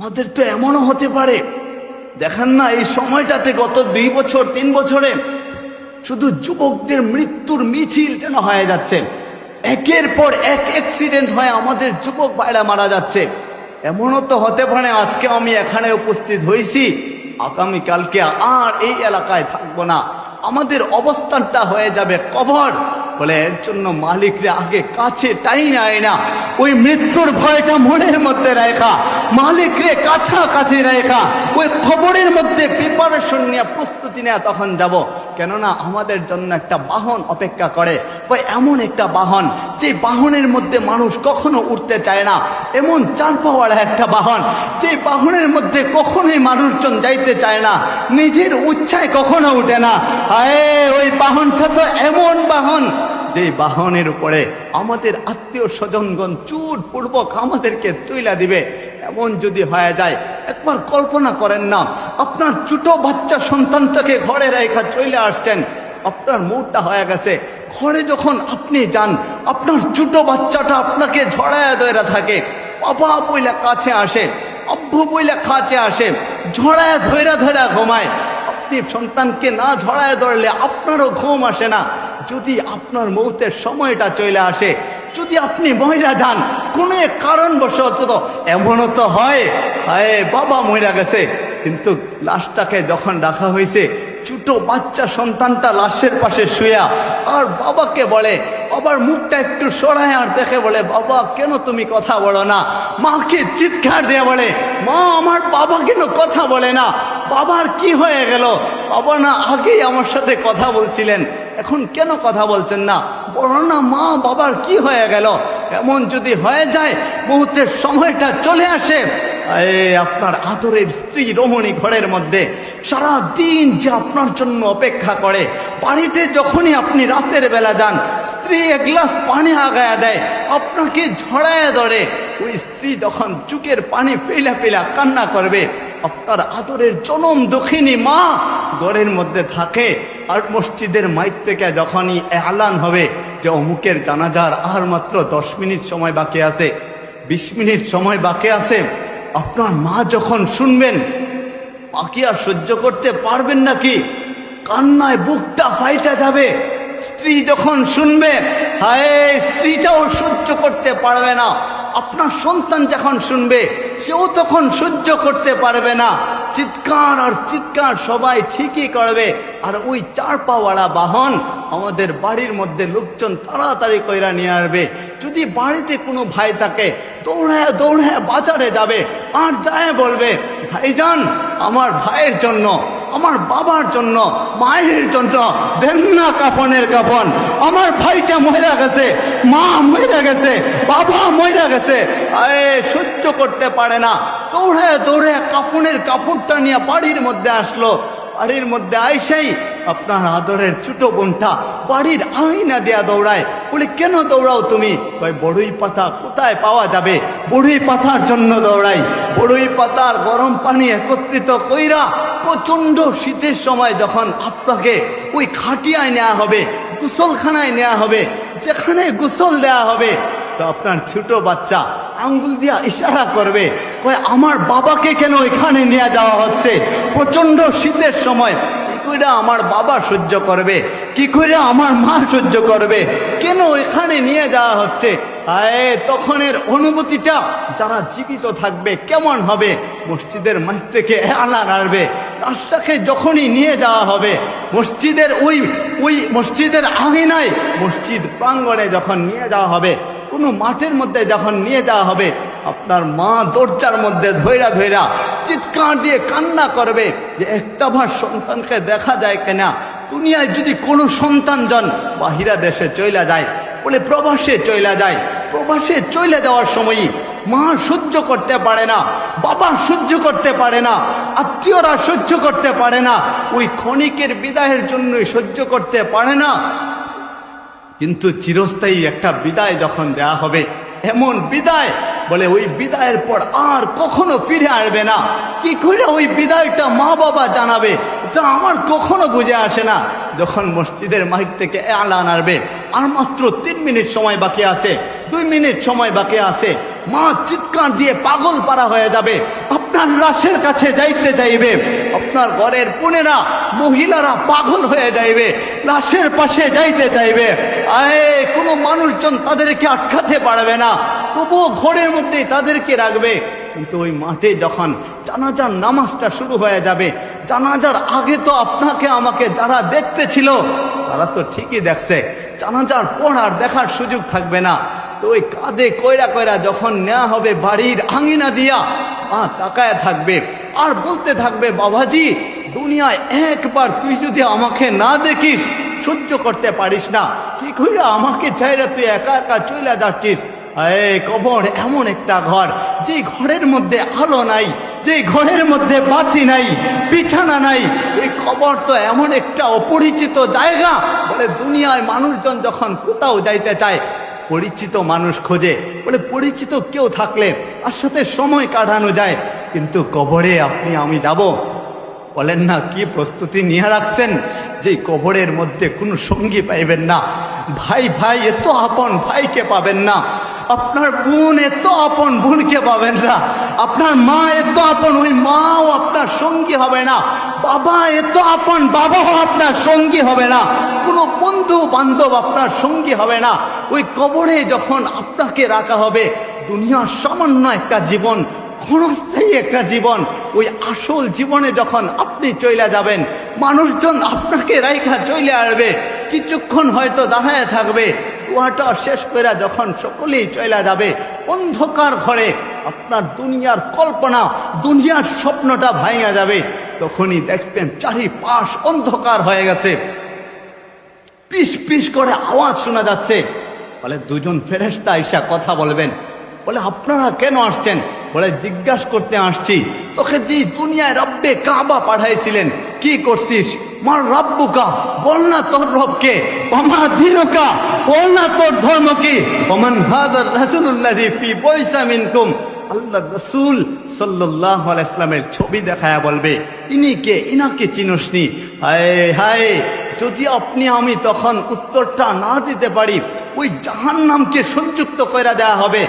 আমাদের তো এমনও হতে পারে। দেখেন না এই সময়টাতে গত দুই বছর, তিন বছরে শুধু যুবকদের মৃত্যুর মিছিল যেন হয়ে যাচ্ছে। একের পর এক অ্যাক্সিডেন্ট হয়ে আমাদের যুবক ভাইরা মারা যাচ্ছে। এমনও তো হতে পারে আজকে আমি এখানে উপস্থিত হয়েছি। আগামীকালকে আর এই এলাকায় থাকব না। আমাদের অবস্থানটা হয়ে যাবে কবর। বলে, এর জন্য মালিকরা আগে কাছে টাই নেয় না ওই মৃত্যুর ভয়টা মনের মধ্যে রেখা মালিকরে কাছাকাছি রেখা ওই খবরের মধ্যে প্রিপারেশন নিয়ে প্রস্তুতি নেওয়া তখন যাব। কেননা আমাদের জন্য একটা বাহন অপেক্ষা করে। ওই এমন একটা বাহন, যে বাহনের মধ্যে মানুষ কখনো উঠতে চায় না। এমন চার পাওয়ার একটা বাহন, যে বাহনের মধ্যে কখনোই মানুষজন যাইতে চায় না। নিজের উচ্ছায় কখনো উঠে না। হায়, ওই বাহনটা তো এমন বাহন যে বাহনের উপরে আমাদের আত্মীয় স্বজনগণ চুট পূর্বক আমাদেরকে তুইলা দিবে, এমন যদি হয়ে যায়, একবার কল্পনা করেন না, আপনার ছোট বাচ্চা সন্তানটাকে ঘরে রেখা চলে আসছেন, আপনার মুডটা হয়ে গেছে। ঘরে যখন আপনি যান, আপনার ছোট বাচ্চাটা আপনাকে ঝড়ায় দইরা থাকে, বাবা বইলা কাছে আসে অভ্য বইলা কাছে আসে ঝড়ায় ধৈরা ধৈরা ঘুমায়। আপনি সন্তানকে না ঝড়ায় ধরলে আপনারও ঘুম আসে না যদি আপনার মৌতের সময়টা চলে আসে, যদি আপনি মহিলা যান, কোনো এক কারণবশত এমনও তো হয় আয়ে বাবা মহিলা গেছে। কিন্তু লাশটাকে যখন রাখা হয়েছে, ছোট বাচ্চা সন্তানটা লাশের পাশে শুয়া, আর বাবাকে বলে, বাবার মুখটা একটু সরায় আর দেখে বলে, বাবা, কেন তুমি কথা বলো না? মাকে চিৎকার দিয়ে বলে, মা, আমার বাবা কেন কথা বলে না? বাবার কি হয়ে গেল? বাবা না আগেই আমার সাথে কথা বলছিলেন। এখন কেন কথা বলছেন না? বলো না মা বাবার কি হয়ে গেল? এমন যদি হয়ে যায় মুহূর্তের সময়টা চলে আসে। এ, আপনার আদরের স্ত্রী রমণী ঘরের মধ্যে সারা দিন যে আপনার জন্য অপেক্ষা করে, বাড়িতে যখনই আপনি রাতের বেলা যান, স্ত্রী এক গ্লাস পানি আগায়া দেয়, আপনাকে ঝড়ায় ধরে। ওই স্ত্রী যখন চুকের পানি ফেলা ফেলা কান্না করবে আপনার আদরের জনম দক্ষিণী মা ঘরের মধ্যে থাকে। আর মসজিদের মাইক থেকে যখনই এলান হবে যে অমুকের জানাজার আর মাত্র দশ মিনিট সময় বাকি আছে, বিশ মিনিট সময় বাকি আছে, আপনার মা যখন শুনবেন, মা কি আর সহ্য করতে পারবেন নাকি? কান্নায় বুকটা ফাইটা যাবে। স্ত্রী যখন শুনবে, হায়, স্ত্রীটাও সহ্য করতে পারবে না। আপনার সন্তান যখন শুনবে সেও তখন সহ্য করতে পারবে না। চিৎকার আর চিৎকার সবাই ঠিকই করবে। আর ওই চার পাওয়ালা বাহন আমাদের বাড়ির মধ্যে লোকজন তাড়াতাড়ি কইরা নিয়ে আসবে। যদি বাড়িতে কোনো ভাই থাকে, দৌড়ায় দৌড়ায় বাজারে যাবে। আর যায় বলবে, ভাইজান, আমার ভাইয়ের জন্য আমার বাবার জন্য, মায়ের জন্য দেন না কাফনের কাফন। আমার ভাইটা মহিলা গেছে, মা মহিলা গেছে, বাবা মহিলা গেছে। এ সহ্য করতে পারে না। দৌড়ে দৌড়ে কাফনের কাপড়টা নিয়ে বাড়ির মধ্যে আসলো। বাড়ির মধ্যে আইসাই আপনার আদরের ছোট বোনটা বাড়ির আইনা দেয়া দৌড়ায়। বলে, কেন দৌড়াও তুমি? ভাই বড়ই পাতা কোথায় পাওয়া যাবে? বড়ই পাতার জন্য দৌড়াই। বড়ই পাতার গরম পানি একত্রিত কইরা প্রচণ্ড শীতের সময় যখন আপনাকে ওই খাটিয়ায় নেওয়া হবে, গোসলখানায় নেওয়া হবে, যেখানে গোসল দেওয়া হবে, তো আপনার ছোট বাচ্চা আঙ্গুল দিয়া ইশারা করবে, কয়, আমার বাবাকে কেন এখানে নিয়ে যাওয়া হচ্ছে? প্রচণ্ড শীতের সময় করে আমার বাবা সহ্য করবে? কি করে আমার মা সহ্য করবে? কেন এখানে নিয়ে যাওয়া হচ্ছে? আয়ে তখনের অনুভূতিটা যারা জীবিত থাকবে, কেমন হবে? মসজিদের মাঠ থেকে আলান আসবে। রাস্তাকে যখনই নিয়ে যাওয়া হবে, মসজিদের ওই ওই মসজিদের আঙিনায় মসজিদ প্রাঙ্গণে যখন নিয়ে যাওয়া হবে, কোনো মাঠের মধ্যে যখন নিয়ে যাওয়া হবে আপনার মা দরজার মধ্যে ধৈরা ধৈরা চিৎকার দিয়ে কান্না করবে যে একটা ভার সন্তানকে দেখা যায় কেনা। দুনিয়ায় যদি কোনো সন্তান জন বাহিরা দেশে চইলা যায়, বলে প্রবাসে চইলা যায়, প্রবাসে চইলে যাওয়ার সময়ই মা সহ্য করতে পারে না, বাবা সহ্য করতে পারে না, আত্মীয়রা সহ্য করতে পারে না, ওই ক্ষণিকের বিদায়ের জন্যই সহ্য করতে পারে না। কিন্তু চিরস্থায়ী একটা বিদায় যখন দেয়া হবে, এমন বিদায় বলে, ওই বিদায়ের পর আর কখনো ফিরে আসবে না। কি করে ওই বিদায়টা মা বাবা জানাবে? এটা আমার কখনো বুঝে আসে না। যখন মসজিদের মাইক থেকে আলান আনবে আর মাত্র তিন মিনিট সময় বাকি আছে, দুই মিনিট সময় বাকি আছে, মা চিৎকার দিয়ে পাগল পারা হয়ে যাবে। আপনার লাশের কাছে যাইতে চাইবে আপনার ঘরের বোনেরা, মহিলারা পাগল হয়ে যাইবে। লাশের পাশে যাইতে চাইবে। আয়ে কোনো মানুষজন তাদেরকে আটকাতে পারবে না। তবুও ঘরের মধ্যেই তাদেরকে রাখবে। কিন্তু ওই মাঠে যখন জানাজার নামাজটা শুরু হয়ে যাবে, জানাজার আগে তো আপনাকে, আমাকে যারা দেখতে ছিল, তারা তো ঠিকই দেখছে। জানাজার পর আর দেখার সুযোগ থাকবে না। তো ওই কাঁধে কয়রা কয়রা যখন নেওয়া হবে বাড়ির আঙিনা দিয়া মা তাকায় থাকবে। আর বলতে থাকবে, বাবাজি, দুনিয়ায় একবার তুই যদি আমাকে না দেখিস, সহ্য করতে পারিস না। কি কইরা আমাকে চাইরা তুই একা একা চলে যাচ্ছিস? এই কবর এমন একটা ঘর, যে ঘরের মধ্যে আলো নাই, যে ঘরের মধ্যে বাতি নাই, বিছানা নাই। এই কবর তো এমন একটা অপরিচিত জায়গা, বলে দুনিয়ায় মানুষজন যখন কোথাও যাইতে চায় পরিচিত মানুষ খোঁজে। বলে, পরিচিত কেউ থাকলে আর সাথে সময় কাটানো যায়, কিন্তু কবরে আপনি, আমি যাব। বলেন না, কি প্রস্তুতি নিয়ে রাখছেন? যে কবরের মধ্যে কোনো সঙ্গী পাইবেন না। ভাই ভাই এত আপন ভাইকে পাবেন না। আপনার বোন এত আপন বোনকে পাবেন না। আপনার মা এত আপন, ওই মাও আপনার সঙ্গী হবে না। বাবা, এ তো আপন বাবাও আপনার সঙ্গী হবে না। কোনো বন্ধু বান্ধব আপনার সঙ্গী হবে না। ওই কবরে যখন আপনাকে রাখা হবে, দুনিয়ার সামান্য একটা জীবন, ক্ষণস্থায়ী একটা জীবন, ওই আসল জীবনে যখন আপনি চলে যাবেন, মানুষজন আপনাকে রাইখা চলে আসবে। কিছুক্ষণ হয়তো দাঁড়ায় থাকবে কুয়াটা শেষ করে যখন সকলেই চলে যাবে, অন্ধকার ঘরে আপনার দুনিয়ার কল্পনা, দুনিয়ার স্বপ্নটা ভাঙা যাবে। তখনই দেখবেন চারিপাশ অন্ধকার হয়ে গেছে। পিস পিস করে আওয়াজ শোনা যাচ্ছে। বলে, দুজন ফেরেস্তা ঈশা কথা বলবেন। বলে, আপনারা কেন আসছেন? বলে, জিজ্ঞাসা করতে আসছি। তোকে যে দুনিয়ায় রব্বে কাবা পাঠাইছিলেন, কি করছিস? মার রব্বুকা, বল না তোর রবকে। অমা দিনকা, বল না তোর ধর্ম কি ওমান হাদার রাসূলুল্লাহি ফি বয়সা মিনকুম। আল্লাহ রসুল সাল্লাহ ইসলামের ছবি দেখায়া বলবে, ইনি কে? ইনাকে চিনসনি? হায় হায়, যদি আপনি, আমি তখন উত্তরটা না দিতে পারি, ওই জাহান্নামকে সংযুক্ত করে দেয়া হবে।